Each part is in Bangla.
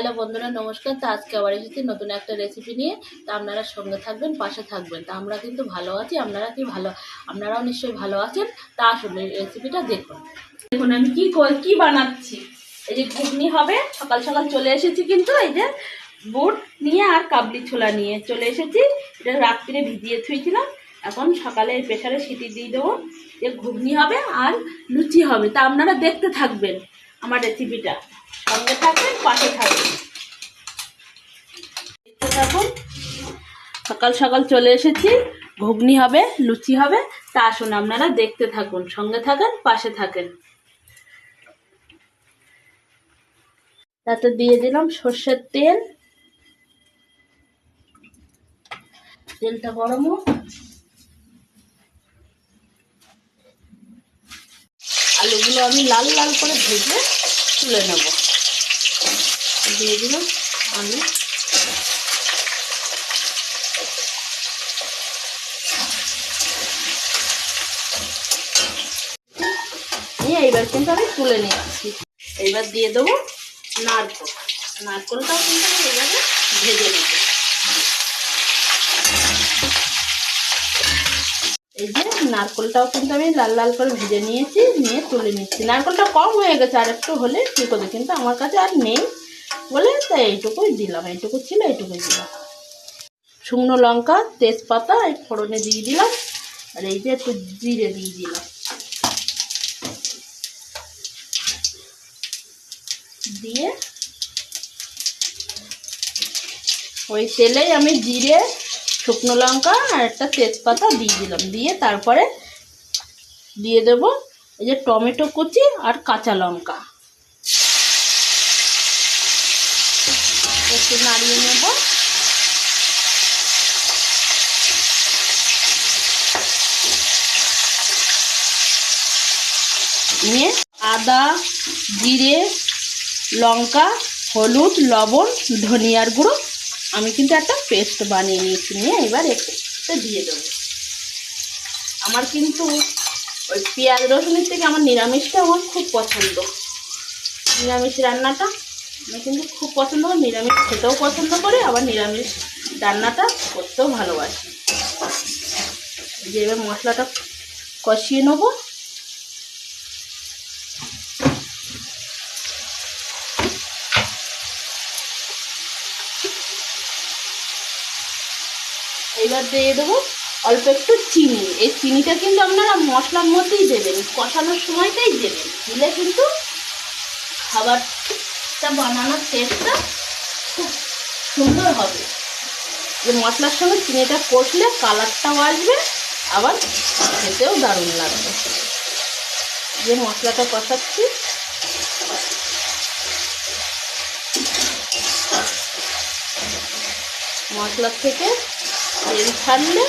হ্যালো বন্ধুরা, নমস্কার। তো আজকে আবার এসেছি নতুন একটা রেসিপি নিয়ে। তা আপনারা সঙ্গে থাকবেন, পাশে থাকবেন। তা আমরা কিন্তু ভালো আছি, আপনারা কি ভালো? আপনারাও নিশ্চয়ই ভালো আছেন। তা আসুন রেসিপিটা দেখুন। দেখুন আমি কি কি বানাচ্ছি। এই যে ঘুগনি হবে, সকাল সকাল চলে এসেছি কিন্তু এই যে বুট নিয়ে আর কাবলি ছোলা নিয়ে চলে এসেছি। এটা রাত্রিরে ভিজিয়ে থুইছিলাম। এখন সকালে প্রেশারে সিটি দিয়ে দেবো। যে ঘুগনি হবে আর লুচি হবে। তা আপনারা দেখতে থাকবেন আমার রেসিপিটা সঙ্গে থাকবেন, পাশে থাকবেন। দেখতে থাকুন। সকাল সকাল চলে এসেছি। ঘুগনি হবে, লুচি হবে, তা আসুন আপনারা দেখতে থাকুন, সঙ্গে থাকেন, পাশে থাকেন। তাতে দিয়ে দিলাম সর্ষের তেল। তেলটা গরম আলুগুলো আমি লাল লাল করে ভেজে তুলে নেব। দিয়ে দিলাম আলু এইবার কিন্তু আমি তুলে নিচ্ছি এইবার দিয়ে দেবো নারকোল। নারকোলটাও কিন্তু আমি এইভাবে ভেজে নেব। এই যে নারকোলটাও কিন্তু আমি লাল লাল করে ভেজে নিয়েছি, নিয়ে তুলে নিচ্ছি। নারকোলটা কম হয়ে গেছে, আর একটু হলে ঠিক হতো কিন্তু আমার কাছে আর নেই। বলে তাই এইটুকুই দিলাম, এইটুকু ছিল, এইটুকুই দিলাম। শুকনো লঙ্কা, তেজপাতা, এই ফোড়নে দিয়ে দিলাম, আর এই যে একটু জিরে দিয়ে দিলাম। দিয়ে ওই তেলেই আমি জিরে, শুকনো লঙ্কা আর একটা তেজপাতা দিয়ে দিলাম। দিয়ে তারপরে দিয়ে দেব এই যে টমেটো কুচি আর কাঁচা লঙ্কা। একটু নাড়িয়ে নেব। নিয়ে আদা, জিরে, লঙ্কা, হলুদ, লবণ, ধনিয়ার গুঁড়ো। আমি কিন্তু একটা পেস্ট বানিয়ে নিয়েছি নিয়ে এবার একটু দিয়ে দেবো। আমার কিন্তু ওই পেঁয়াজ রসুনের থেকে আমার নিরামিষটা আমার খুব পছন্দ। নিরামিষ রান্নাটা আমি কিন্তু খুব পছন্দ নিরামিষ খেতেও পছন্দ করে, আবার নিরামিষ রান্নাটা করতেও ভালোবাসি। যে এবার মশলাটা কষিয়ে নেব। এবার দিয়ে দেবো অল্প একটু চিনি। এই চিনিটা কিন্তু আপনারা মশলার মধ্যেই দেবেন, কষানোর সময়টাই দেবেন। দিলে কিন্তু খাবারটা বানানোর টেস্টটা খুব সুন্দর হবে। যে মশলার সঙ্গে চিনিটা কষলে কালারটাও আসবে, আবার খেতেও দারুণ লাগবে। যে মশলাটা কষাচ্ছি। মশলার থেকে তেল ছাড়লে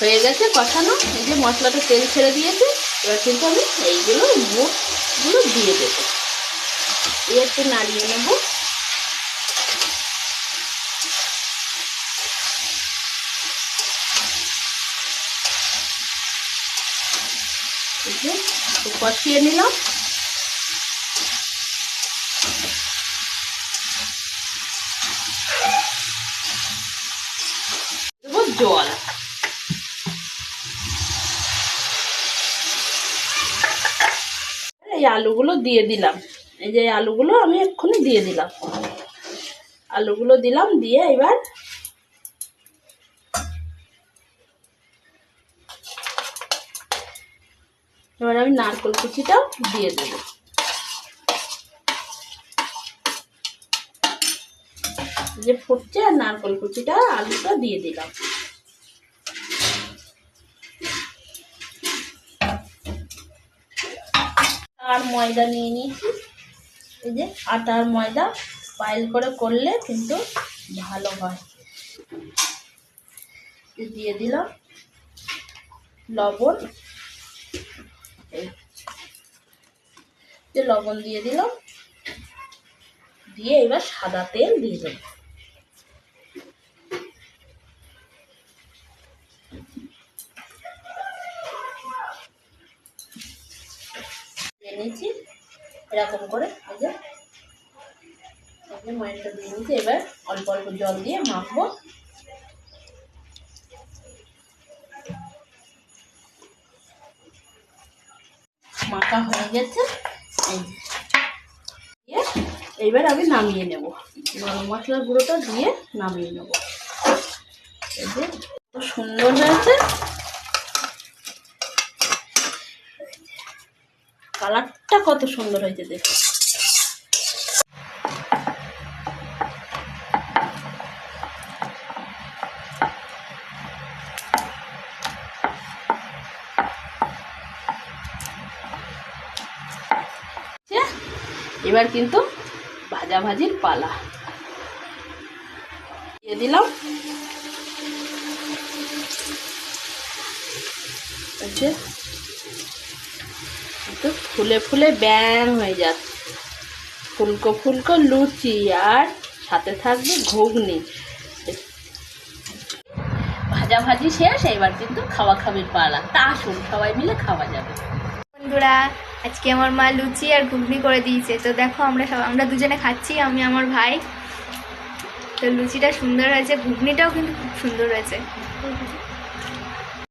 হয়ে গেছে কষানো। এই যে মশলাটা তেল ছেড়ে দিয়েছে, এবার কিন্তু আমি এইগুলো বুটগুলো দিয়ে দেবো। দিয়ে একটু নাড়িয়ে নেব। এই কষিয়ে নিলাম। জল এই আলুগুলো দিয়ে দিলাম। এই যে আলুগুলো আমি এক্ষুনি দিয়ে দিলাম। আলুগুলো দিলাম, দিয়ে এবার এবার আমি নারকল কুচিটাও দিয়ে দেবো। যে ফুটছে, আর নারকল কুচিটা, আলুটা দিয়ে দিলাম। আর ময়দা নিয়ে নিয়েছি। এই যে আটা আর ময়দা পাইল করে করলে কিন্তু ভালো হয়। দিয়ে দিলাম লবণ। লবণ দিয়ে দিলাম। দিয়ে এবার সাদা তেল দিয়ে দেবো নিয়েছি এরকম করে, এই যে। ময়নটা দিয়ে নিয়েছি এবার অল্প অল্প জল দিয়ে মাখবো। মাখা হয়ে গেছে। এইবার আমি নামিয়ে নেব। গরম মশলার গুঁড়োটা দিয়ে নামিয়ে নেব। এই যে সুন্দর হয়েছে। কত সুন্দর হয়েছে দেখো। এবার কিন্তু ভাজাভাজির পালা। দিয়ে দিলাম। এই একটু ফুলে ফুলে ব্যাং হয়ে যাচ্ছে। ফুলকো ফুলকো লুচি আর সাথে থাকবে ঘুগনি। ভাজা ভাজি শেষ, এবার কিন্তু খাওয়া খাবির পালা। তা আসুন, সবাই মিলে খাওয়া যাবে। বন্ধুরা, আজকে আমার মা লুচি আর ঘুগনি করে দিয়েছে। তো দেখো, আমরা সব আমরা দুজনে খাচ্ছি, আমি, আমার ভাই। তো লুচিটা সুন্দর হয়েছে, ঘুগনিটাও কিন্তু খুব সুন্দর হয়েছে।